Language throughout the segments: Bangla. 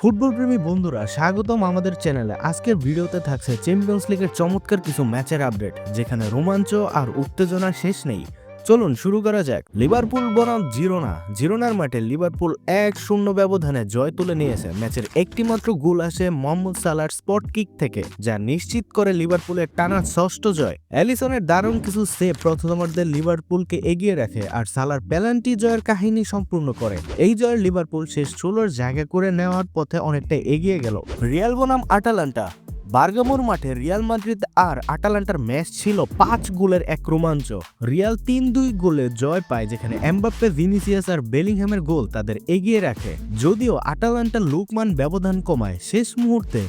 ফুটবল প্রেমী বন্ধুরা, স্বাগতম আমাদের চ্যানেলে। আজকের ভিডিওতে থাকছে চ্যাম্পিয়ন্স লিগের চমৎকার কিছু ম্যাচের আপডেট যেখানে রোমাঞ্চ আর উত্তেজনা শেষ নেই। চলুন শুরু করা যাক। লিভারপুল বনাম জিরোনা। জিরোনার মাঠে লিভারপুল এক শূন্য ব্যবধানে জয় তুলে নিয়েছে। ম্যাচের একটিমাত্র গোল আসে মোহাম্মদ সালার স্পট কিক থেকে, যা নিশ্চিত করে লিভারপুলের টানা ষষ্ঠ জয়। অ্যালিসনের দারুণ কিছু সেভ প্রথমার্ধে লিভারপুলকে এগিয়ে রাখে আর সালার পেনাল্টি জয়ের কাহিনী সম্পূর্ণ করে। এই জয়ের লিভারপুল শেষ ষোলোর জায়গা করে নেওয়ার পথে অনেকটা এগিয়ে গেল। রিয়াল বনাম আটালান্টা। বার্গামোর মাঠে রিয়াল মাদ্রিদ আর আটালান্টার ম্যাচ ছিল পাঁচ গোলের এক রোমাঞ্চ। রিয়াল তিন দুই গোলে জয় পায় যেখানে এমবাপ্পে, ভিনিসিয়াস আর বেলিংহ্যামের গোল তাদের এগিয়ে রাখে। যদিও আটালান্টা লুকমান ব্যবধান কমায়, শেষ মুহূর্তে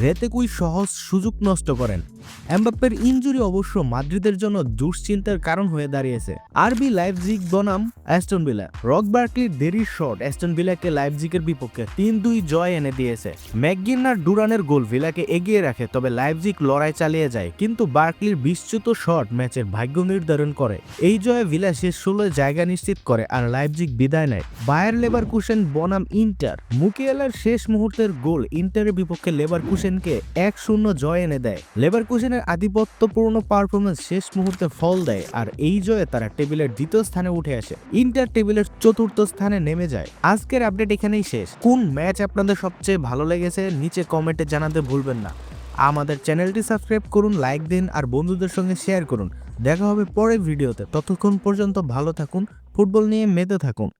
রেতেকুই সহজ সুযোগ নষ্ট করেন। এমবাপ্পের ইঞ্জুরি অবশ্য মাদ্রিদের জন্য দুশ্চিন্তার কারণ হয়ে দাঁড়িয়েছে। আরবি লাইভজিগ বনাম, অ্যাস্টন রক বার্কলির দেরির শট, অ্যাস্টন ভিলাকে বিপক্ষে তিন দুই জয় এনে দিয়েছে। ম্যাকগিনার ডুরানের গোল ভিলাকে এগিয়ে রাখে, তবে লাইভজিগ লড়াই চালিয়ে যায়, কিন্তু বার্কলির বিচ্যুত শট ম্যাচের ভাগ্য নির্ধারণ করে। এই জয়ে ভিলা শেষ ষোলোয় জায়গা নিশ্চিত করে, আর লাইভজিগ বিদায় নেয়। বায়ার লেবার কুশেন বনাম ইন্টার। মুকিয়ালার শেষ মুহূর্তের গোল ইন্টারের বিপক্ষে লেবার কুশেনকে এক শূন্য জয় এনে দেয়। লেবার কুশেনের আধিপত্যপূর্ণ পারফরমেন্স শেষ মুহূর্তে ফল দেয় আর এই জয়ে তারা টেবিলের দ্বিতীয় স্থানে উঠে আসে। ইন্টার টেবিলের চতুর্থ স্থানে নেমে যায়। আজকের আপডেট এখানেই শেষ। কোন ম্যাচ আপনাদের সবচেয়ে ভালো লেগেছে? নিচে কমেন্টে জানাতে ভুলবেন না। আমাদের চ্যানেলটি সাবস্ক্রাইব করুন লাইক দিন আর বন্ধুদের সঙ্গে শেয়ার করুন। দেখা হবে পরের ভিডিওতে। ততক্ষণ পর্যন্ত ভালো থাকুন ফুটবল নিয়ে মেতে থাকুন।